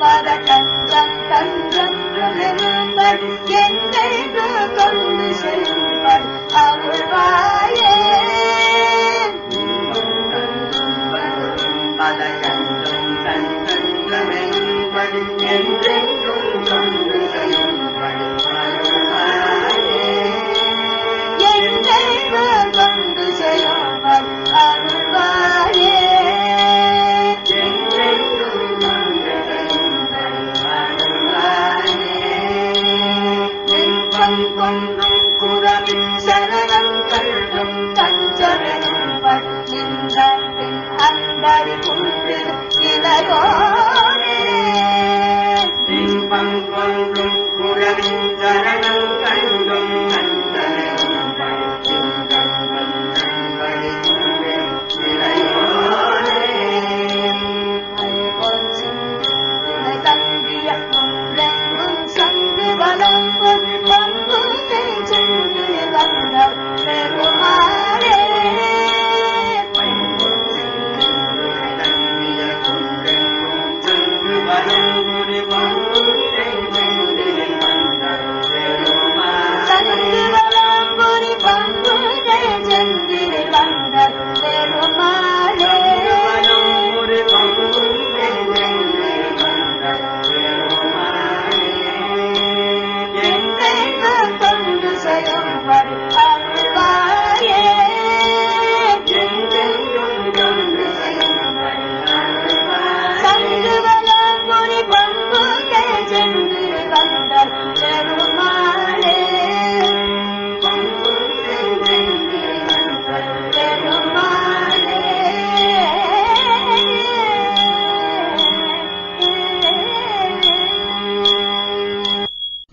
பத கஞ்சம் கஞ்சம் என்பர் எங்கெங்கு கொண்டு செல்வர் அருள்வாயே பத கஞ்சம் கஞ்சம் என்பர் எங்கெங்கும் கிளறி குன்று கிளரோ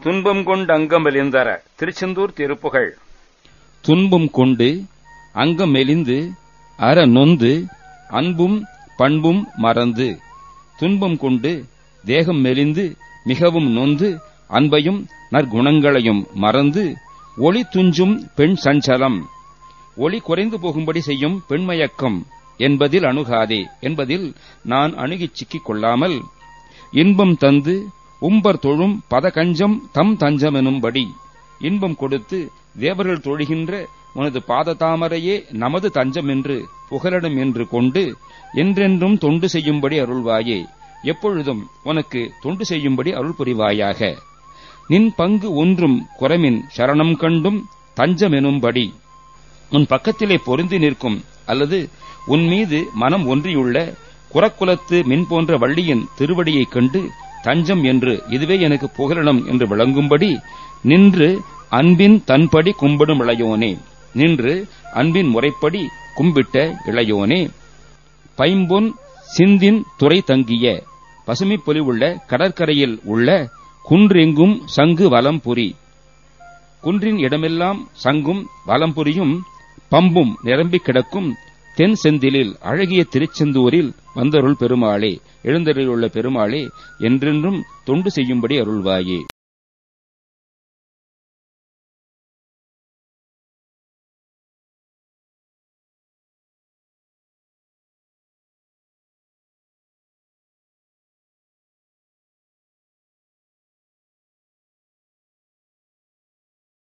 துன்பம் கொண்டு அங்கம் கொண்டங்கமெலிந்தர திருச்செந்தூர் திருப்புகழ். துன்பம் கொண்டு அங்கம் மெலிந்து அற நொந்து அன்பும் பண்பும் மறந்து. துன்பம் கொண்டு தேகம் மெலிந்து மிகவும் நொந்து அன்பையும் நற்குணங்களையும் மறந்து ஒளி துஞ்சும் பெண் சஞ்சலம். ஒளி குறைந்து போகும்படி செய்யும் பெண்மயக்கம் என்பதில் அணுகாதே என்பதில் நான் அணுகிச் சிக்கிக் கொள்ளாமல் இன்பம் தந்து உம்பர் தொழும் பதகஞ்சம் தம் தஞ்சமெனும்படி இன்பம் கொடுத்து தேவர்கள் தொழுகின்ற உனது பாத தாமரையே நமது தஞ்சம் என்று புகலிடம் என்று கொண்டு என்றென்றும் தொண்டு செய்யும்படி அருள்வாயே. எப்பொழுதும் உனக்கு தொண்டு செய்யும்படி அருள் புரிவாயாக நின் பங்கு ஒன்றும் குறைமின் சரணம் கண்டும் தஞ்சமெனும்படி. உன் பக்கத்திலே பொருந்தி நிற்கும் அல்லது உன் மீது மனம் ஒன்றியுள்ள குரக்குலத்து மின் போன்ற வள்ளியின் திருவடியைக் கண்டு தஞ்சம் என்று இதுவே எனக்கு புகலிடம் என்று விளங்கும்படி நின்று அன்பின் தன்படி கும்பிடும் இளையோனே நின்று அன்பின் முறைப்படி கும்பிட்ட இளையோனே. பைம்பொன் சிந்தின் துறை தங்கிய பசுமை பொலிவுள்ள கடற்கரையில் உள்ள குன்றெங்கும் சங்கு வலம்புரி குன்றின் இடமெல்லாம் சங்கும் வலம்புரியும் பம்பும் நிரம்பிக் கிடக்கும் தென் செந்திலில் அழகிய திருச்செந்தூரில் வந்தருள் பெருமாளே எழுந்தருளுள்ள பெருமாளே என்றென்றும் தொண்டு செய்யும்படி அருள்வாயே.